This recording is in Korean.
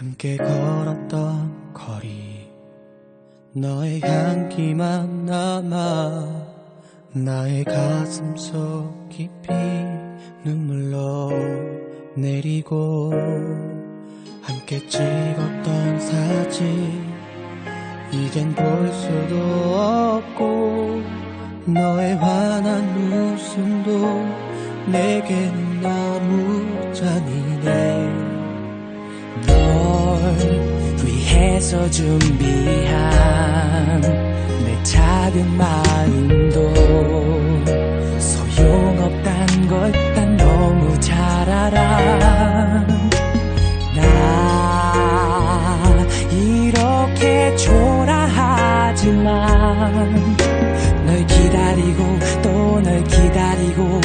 함께 걸었던 거리. 너의 향기만 남아 나의 가슴 속 깊이 눈물로 내리고 함께 찍었던 사진 이젠 볼 수도 없고 너의 환한 웃음도 내게는 너무 잔인해 해서 준비한 내 작은 마음도 소용없단 걸난 너무 잘 알아. 나 이렇게 초라하지만 널 기다리고 또 널 기다리고